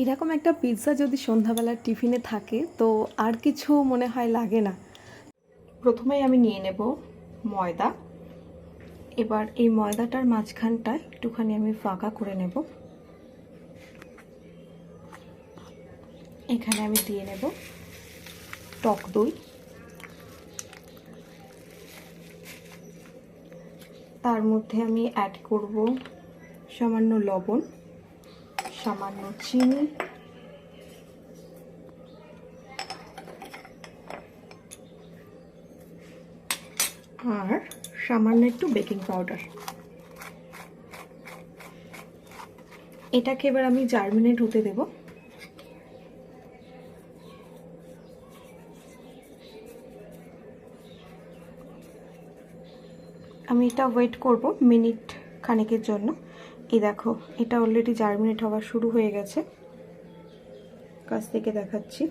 এরকম একটা পিৎজা যদি সন্ধ্যাবেলার টিফিনে থাকে, তো আর কিছু মনে হয় লাগে না। প্রথমেই আমি নিয়ে নেব ময়দা। এবার এই ময়দাটার মাঝখানটা একটুখানি আমি ফাঁকা করে নেব। এখানে আমি দিয়ে নেব টক দই। তার মধ্যে আমি অ্যাড করব সামান্য লবণ। সামান্য চিনি। আর সামান্য একটু বেকিং পাউডার। এটাকে এবার আমি জার্মিনেট হতে দেব। আমি এটা ওয়েট করব মিনিট খানেকের জন্য। এই দেখো, এটা অলরেডি জার্মিনেট হওয়া শুরু হয়ে গেছে। কাছ থেকে দেখাচ্ছি।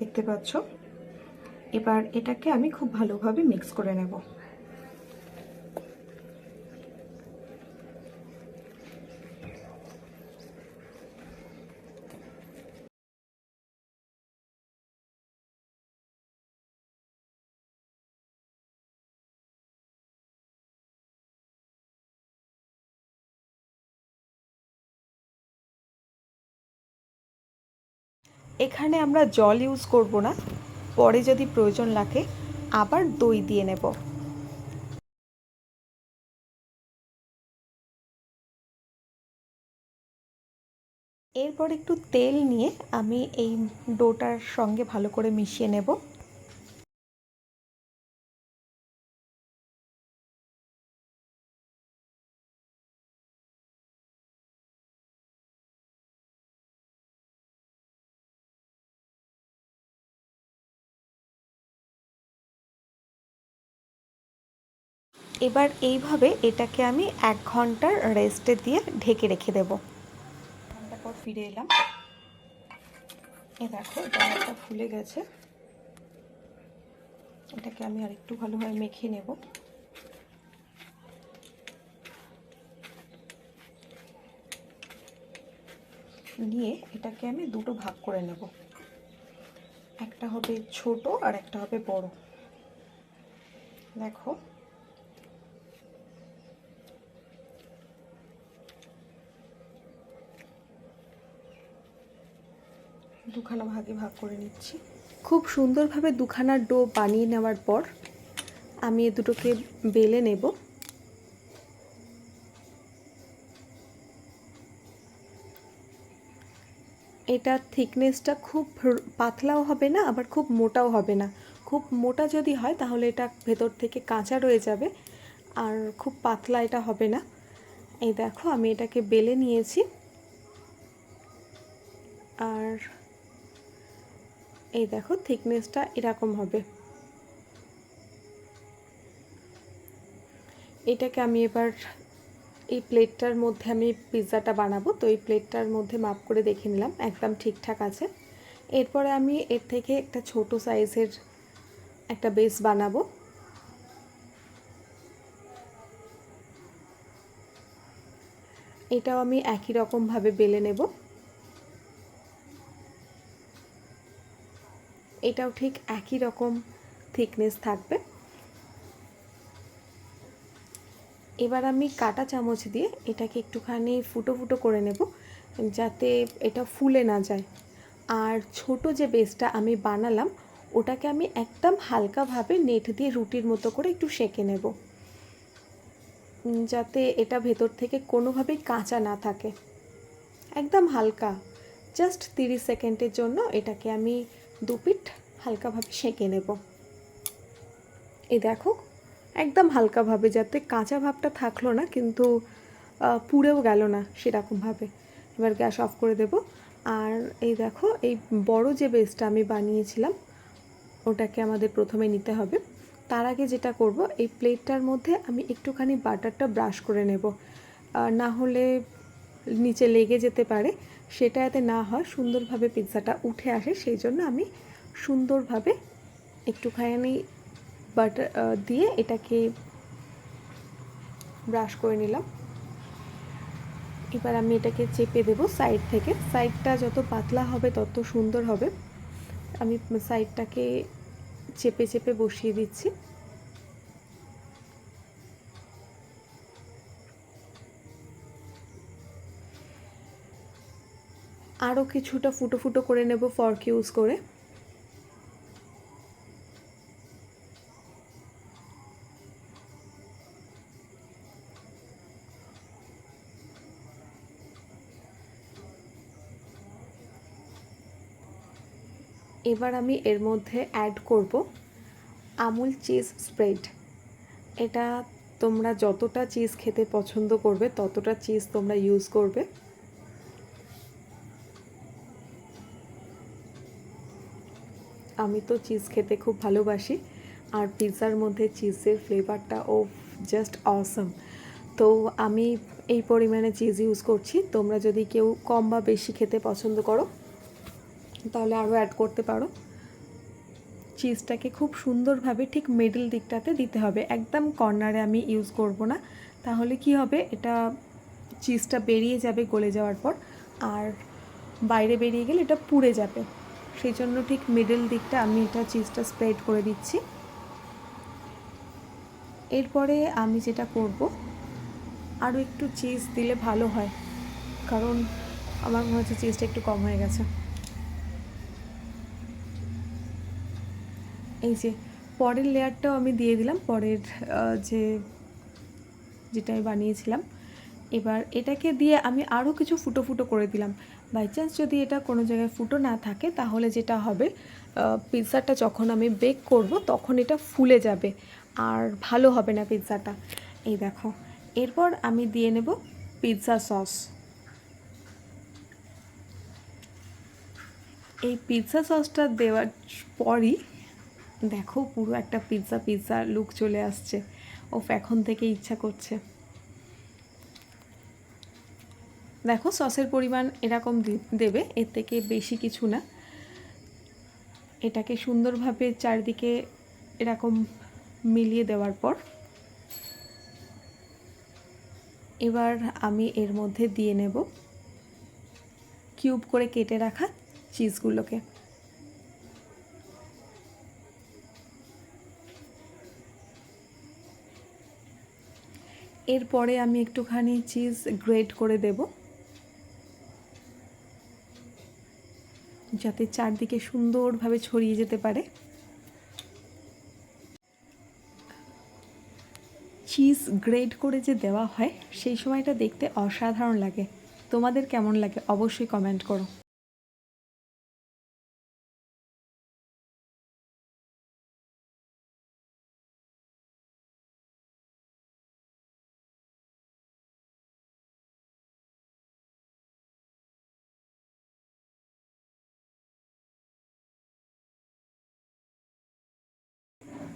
দেখতে পাচ্ছ? এবার এটাকে আমি খুব ভালোভাবে মিক্স করে নেব। এখানে আমরা জল ইউজ করব না। পরে যদি প্রয়োজন লাগে, আবার দই দিয়ে নেব। এরপর একটু তেল নিয়ে আমি এই ডোটার সঙ্গে ভালো করে মিশিয়ে নেব। এবার এইভাবে এটাকে আমি এক ঘণ্টার রেস্টে দিয়ে ঢেকে রেখে দেব। ঘণ্টা পর ফিরে এলাম। এ দেখো ডালটা ফুলে গেছে। এটাকে আমি আরেকটু ভালোভাবে মেখে নেব। নিয়ে এটাকে আমি দুটো ভাগ করে নেব। একটা হবে ছোট আর একটা হবে বড়। দেখো দুখানা ভাগে ভাগ করে নিচ্ছি। খুব সুন্দরভাবে দুখানা ডো বানিয়ে নেওয়ার পর আমি এ দুটোকে বেলে নেব। এটা থিকনেসটা খুব পাতলাও হবে না, আবার খুব মোটাও হবে না। খুব মোটা যদি হয়, তাহলে এটা ভেতর থেকে কাঁচা রয়ে যাবে, আর খুব পাতলা এটা হবে না। এই দেখো, আমি এটাকে বেলে নিয়েছি। আর এই দেখো থিকনেসটা এরকম হবে। এটাকে আমি এবার এই প্লেটটার মধ্যে আমি পিৎজাটা বানাবো। তো এই প্লেটটার মধ্যে মাপ করে দেখে নিলাম, একদম ঠিকঠাক আছে। এরপরে আমি এর থেকে একটা ছোট সাইজের একটা বেস বানাবো। এটাও আমি একই রকমভাবে বেলে নেব। এটাও ঠিক একই রকম থিকনেস থাকবে। এবার আমি কাটা চামচ দিয়ে এটাকে একটুখানি ফুটো ফুটো করে নেব, যাতে এটা ফুলে না যায়। আর ছোট যে বেসটা আমি বানালাম, ওটাকে আমি একদম হালকাভাবে নেট দিয়ে রুটির মতো করে একটু সেঁকে নেব। যাতে এটা ভেতর থেকে কোনোভাবেই কাঁচা না থাকে। একদম হালকা জাস্ট তিরিশ সেকেন্ডের জন্য এটাকে আমি দু পিঠ হালকাভাবে সেঁকে নেব। এই দেখো, একদম হালকাভাবে, যাতে কাঁচা ভাবটা থাকল না, কিন্তু পুড়েও গেল না সেরকমভাবে। এবার গ্যাস অফ করে দেব। আর এই দেখো, এই বড় যে বেসটা আমি বানিয়েছিলাম, ওটাকে আমাদের প্রথমে নিতে হবে। তার আগে যেটা করব, এই প্লেটটার মধ্যে আমি একটুখানি বাটারটা ব্রাশ করে নেব। না হলে নিচে লেগে যেতে পারে। সেটা যাতে না হয়, সুন্দরভাবে পিৎজাটা উঠে আসে, সেই জন্য আমি সুন্দরভাবে একটুখানি বাটার দিয়ে এটাকে ব্রাশ করে নিলাম। এবার আমি এটাকে চেপে দেব সাইড থেকে। সাইডটা যত পাতলা হবে, তত সুন্দর হবে। আমি সাইডটাকে চেপে চেপে বসিয়ে দিচ্ছি। আরও কিছুটা ফুটো ফুটো করে নেব ফর্ক ইউজ করে। এবার আমি এর মধ্যে অ্যাড করব আমুল চিজ স্প্রেড এটা তোমরা যতটা চিজ খেতে পছন্দ করবে, ততটা চিজ তোমরা ইউজ করবে। আমি তো চিজ খেতে খুব ভালোবাসি, আর পিৎজার মধ্যে চিজের ফ্লেভারটা ও জাস্ট অসম তো আমি এই পরিমাণে চিজ ইউজ করছি, তোমরা যদি কেউ কম বা বেশি খেতে পছন্দ করো, তাহলে আরও অ্যাড করতে পারো। চিজটাকে খুব সুন্দরভাবে ঠিক মিডল দিকটাতে দিতে হবে, একদম কর্নারে আমি ইউজ করব না। তাহলে কি হবে, এটা চিজটা বেরিয়ে যাবে গলে যাওয়ার পর, আর বাইরে বেরিয়ে গেলে এটা পুড়ে যাবে। সেই জন্য ঠিক মিডল দিকটা আমি এটা চিজটা স্প্রেড করে দিচ্ছি। এরপরে আমি যেটা করব আরও একটু চিজ দিলে ভালো হয়, কারণ আমার মনে হচ্ছে চিজটা একটু কম হয়ে গেছে। এই যে পরের লেয়ারটাও আমি দিয়ে দিলাম, পরের যে, যেটা আমি বানিয়েছিলাম। এবার এটাকে দিয়ে আমি আরও কিছু ফুটো ফুটো করে দিলাম। বাই চান্স যদি এটা কোনো জায়গায় ফুটো না থাকে, তাহলে যেটা হবে পিৎজাটা যখন আমি বেক করব, তখন এটা ফুলে যাবে। আর ভালো হবে না পিৎজাটা এই দেখো, এরপর আমি দিয়ে নেব পিৎজা সস এই পিৎজা সসটা দেওয়ার পরই দেখো পুরো একটা পিৎজা পিৎজা লুক চলে আসছে। ও এখন থেকে ইচ্ছা করছে। দেখো সসের পরিমাণ এরকম দেবে, এর থেকে বেশি কিছু না। এটাকে সুন্দরভাবে চারদিকে এরকম মিলিয়ে দেওয়ার পর, এবার আমি এর মধ্যে দিয়ে নেব কিউব করে কেটে রাখা চিজগুলোকে। এরপরে আমি একটুখানি চিজ গ্রেট করে দেব। যাতে চারদিকে সুন্দরভাবে ছড়িয়ে যেতে পারে। চিজ গ্রেড করে যে দেওয়া হয়, সেই সময়টা দেখতে অসাধারণ লাগে। তোমাদের কেমন লাগে অবশ্যই কমেন্ট করো।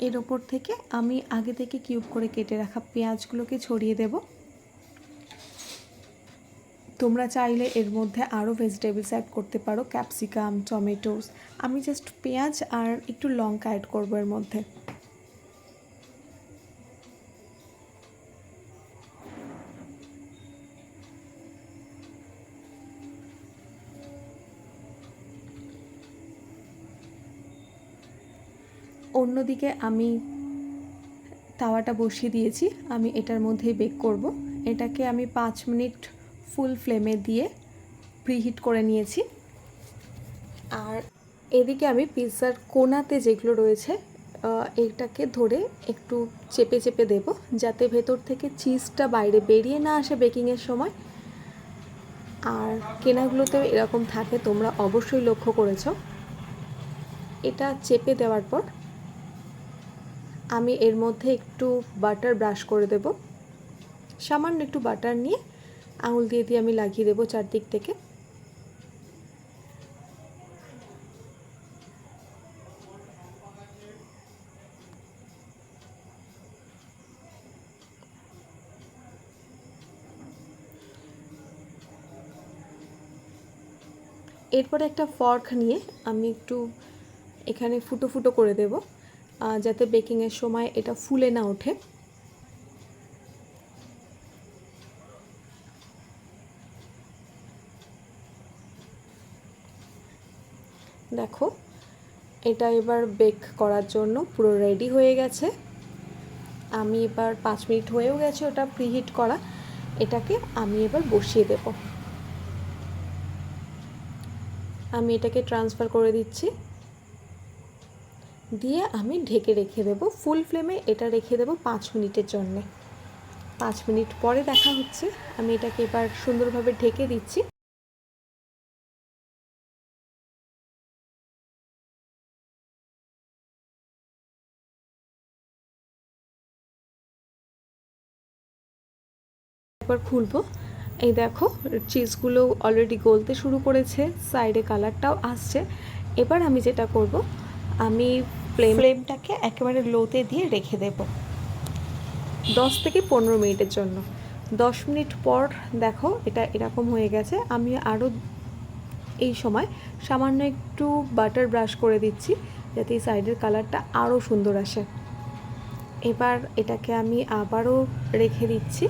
এর ওপর থেকে আমি আগে থেকে কিউব করে কেটে রাখা পেঁয়াজগুলোকে ছড়িয়ে দেব। তোমরা চাইলে এর মধ্যে আরও ভেজিটেবলস অ্যাড করতে পারো ক্যাপসিকাম টমেটোস আমি জাস্ট পেঁয়াজ আর একটু লঙ্কা অ্যাড করব এর মধ্যে। অন্যদিকে আমি তাওয়াটা বসিয়ে দিয়েছি, আমি এটার মধ্যেই বেক করব। এটাকে আমি পাঁচ মিনিট ফুল ফ্লেমে দিয়ে প্রিহিট করে নিয়েছি। আর এদিকে আমি পিৎজার কোনাতে যেগুলো রয়েছে এটাকে ধরে একটু চেপে চেপে দেব, যাতে ভেতর থেকে চিজটা বাইরে বেরিয়ে না আসে বেকিংয়ের সময়। আর কেনাগুলোতেও এরকম থাকে, তোমরা অবশ্যই লক্ষ্য করেছ। এটা চেপে দেওয়ার পর আমি এর মধ্যে একটু বাটার ব্রাশ করে দেব। সামান্য একটু বাটার নিয়ে আঙুল দিয়ে দিয়ে আমি লাগিয়ে দেবো চারদিক থেকে। এরপরে একটা ফর্ক নিয়ে আমি একটু এখানে ফুটো ফুটো করে দেবো। যাতে বেকিংয়ের সময় এটা ফুলে না ওঠে। দেখো, এটা এবার বেক করার জন্য পুরো রেডি হয়ে গেছে। আমি এবার পাঁচ মিনিট হয়েও গেছে ওটা প্রিহিট করা। এটাকে আমি এবার বসিয়ে দেব। আমি এটাকে ট্রান্সফার করে দিচ্ছি। দিয়ে আমি ঢেকে রেখে দেব ফুল ফ্লেমে এটা রেখে দেব পাঁচ মিনিটের জন্যে। পাঁচ মিনিট পরে দেখা হচ্ছে, আমি এটাকে এবার সুন্দরভাবে ঢেকে দিচ্ছি। একবার খুলবো। এই দেখো চিজগুলো অলরেডি গলতে শুরু করেছে সাইডে কালারটাও আসছে। এবার আমি যেটা করব, আমি ফ্লেম ফ্লেমটাকে একেবারে লোতে দিয়ে রেখে দেব। দশ থেকে পনেরো মিনিটের জন্য। দশ মিনিট পর, দেখো, এটা এরকম হয়ে গেছে। আমি আরও এই সময় সামান্য একটু বাটার ব্রাশ করে দিচ্ছি, যাতে এই সাইডের কালারটা আরও সুন্দর আসে। এবার এটাকে আমি আবারও রেখে দিচ্ছি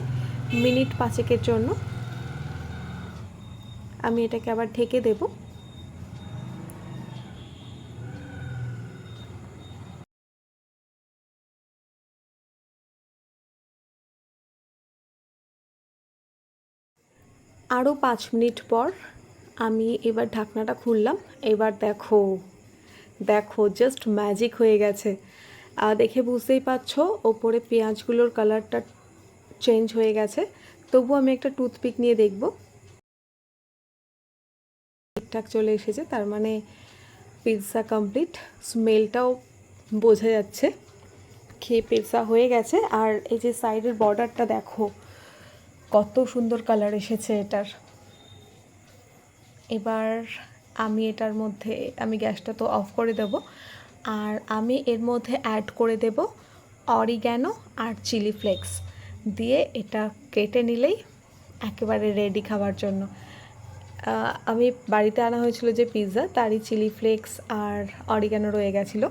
মিনিট পাঁচেকের জন্য। আমি এটাকে আবার ঢেকে দেব। আরও পাঁচ মিনিট পর আমি এবার ঢাকনাটা খুললাম। এবার দেখো দেখো জাস্ট ম্যাজিক হয়ে গেছে। দেখে বুঝতেই পারছ, ওপরে পেঁয়াজগুলোর কালারটা চেঞ্জ হয়ে গেছে। তবু আমি একটা টুথপিক নিয়ে দেখব। ঠিকঠাক চলে এসেছে, তার মানে পিৎজা কমপ্লিট স্মেলটাও বোঝা যাচ্ছে। খেয়ে পিৎজা হয়ে গেছে। আর এই যে সাইডের বর্ডারটা দেখো কত সুন্দর কালার এসেছে এটার। এবার আমি এটার মধ্যে, আমি গ্যাসটা তো অফ করে দেব, আর আমি এর মধ্যে অ্যাড করে দেব অরিগ্যানো আর চিলি ফ্লেক্স। দিয়ে এটা কেটে নিলেই একেবারে রেডি খাওয়ার জন্য। আমি বাড়িতে আনা হয়েছিল যে পিৎজা তারই চিলি ফ্লেক্স আর অরিগানো রয়ে গেছিল।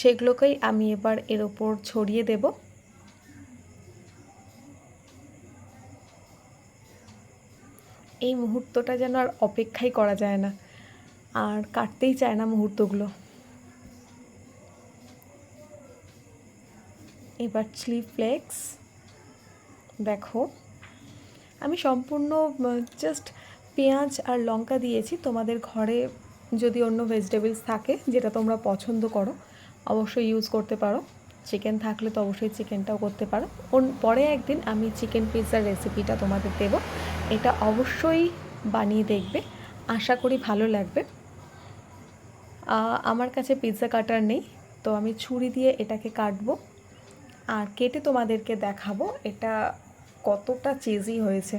সেগুলোকেই আমি এবার এর ওপর ছড়িয়ে দেব। এই মুহূর্তটা যেন আর অপেক্ষাই করা যায় না। আর কাটতেই চায় না মুহূর্তগুলো। এবার চিলি ফ্লেক্স দেখো, আমি সম্পূর্ণ জাস্ট পেঁয়াজ আর লঙ্কা দিয়েছি। তোমাদের ঘরে যদি অন্য ভেজিটেবলস থাকে, যেটা তোমরা পছন্দ করো, অবশ্যই ইউজ করতে পারো। চিকেন থাকলে তো অবশ্যই চিকেনটাও করতে পারো। পরে একদিন আমি চিকেন পিৎজার রেসিপিটা তোমাদের দেব। এটা অবশ্যই বানিয়ে দেখবে। আশা করি ভালো লাগবে। আমার কাছে পিৎজা কাটার নেই, তো আমি ছুরি দিয়ে এটাকে কাটবো। আর কেটে তোমাদেরকে দেখাবো এটা কতটা চিজি হয়েছে।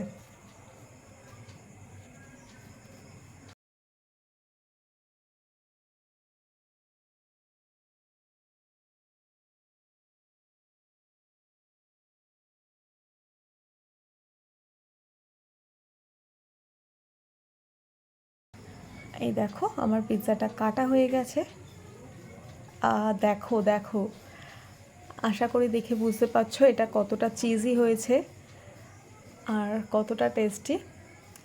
এই দেখো, আমার পিৎজাটা কাটা হয়ে গেছে। দেখো দেখো। আশা করি দেখে বুঝতে পারছ এটা কতটা চিজি হয়েছে আর কতটা টেস্টি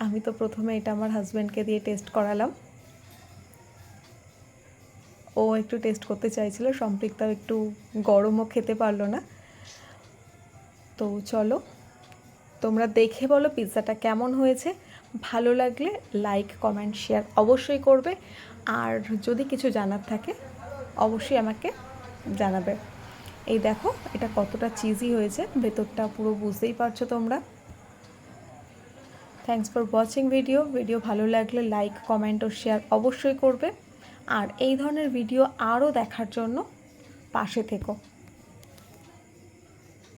আমি তো প্রথমে এটা আমার হাজব্যান্ডকে দিয়ে টেস্ট করালাম। ও একটু টেস্ট করতে চাইছিল সম্পৃক্তাও একটু গরমও খেতে পারল না। তো চলো, তোমরা দেখে বলো পিৎজাটা কেমন হয়েছে। ভালো লাগলে লাইক কমেন্ট শেয়ার অবশ্যই করবে। আর যদি কিছু জানার থাকে, অবশ্যই আমাকে জানাবে। এই দেখো, এটা কতটা চিজি হয়েছে, ভেতরটা পুরো বুঝতেই পারছ তোমরা। Thanks for watching video video ভালো লাগলে লাইক কমেন্ট ও শেয়ার অবশ্যই করবে। আর এই ধরনের ভিডিও আরও দেখার জন্য পাশে থেকো।